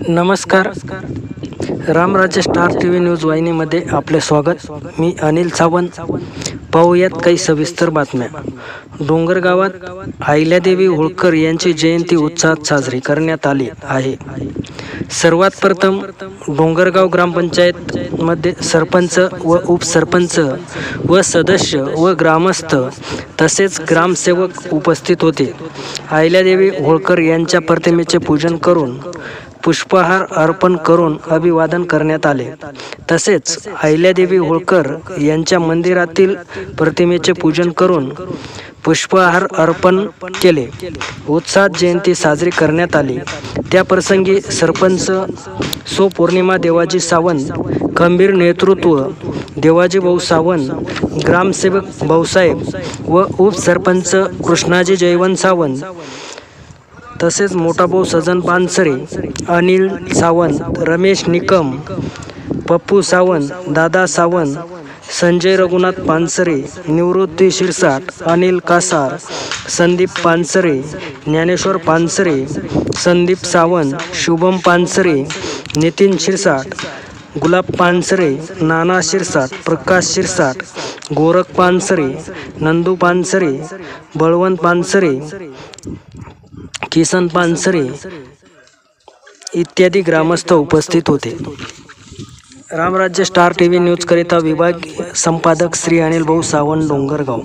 नमस्कार. Ramrajya star T V news वाहिनीमध्ये आपले स्वागत. मी अनिल सावंत. पाहूयात काही सविस्तर बातम्या. डोंगरगावात अहिल्यादेवी होळकर यांची जयंती उत्साहात साजरी करण्यात आली आहे. सर्वात प्रथम डोंगरगाव ग्रामपंचायत मध्ये सरपंच व उपसरपंच व सदस्य व ग्रामस्थ तसेच ग्रामसेवक उपस्थित होते. अहिल्यादेवी होळकर यांच्या प्रतिमेचे पूजन करून पुष्पहार अर्पण करून अभिवादन करण्यात आले. तसेच अहिल्यादेवी होळकर यांच्या मंदिरातील प्रतिमेचे पूजन करून पुष्पहार अर्पण केले. उत्साहात जयंती साजरी करण्यात आली. त्या प्रसंगी सरपंच सो पौर्णिमा देवाजी सावंत खंबीर नेतृत्व देवाजी भाऊ सावंत ग्रामसेवक भाऊसाहेब व उपसरपंच कृष्णाजी जयवंत सावंत तसेच मोठा भाऊ सजन पानसरे अनिल सावंत रमेश निकम पप्पू सावंत दादा सावंत संजय रघुनाथ पानसरे निवृत्ती शिरसाट अनिल कासार संदीप पानसरे ज्ञानेश्वर पानसरे संदीप सावंत शुभम पानसरे नितीन शिरसाट गुलाब पानसरे नाना शिरसाट प्रकाश शिरसाट गोरख पानसरे नंदू पानसरे बळवंत पानसरे किसन पानसरे इत्यादी ग्रामस्थ उपस्थित होते. रामराज्य स्टार टी व्ही न्यूजकरिता विभाग संपादक श्री अनिल भाऊ सावंत डोंगरगाव.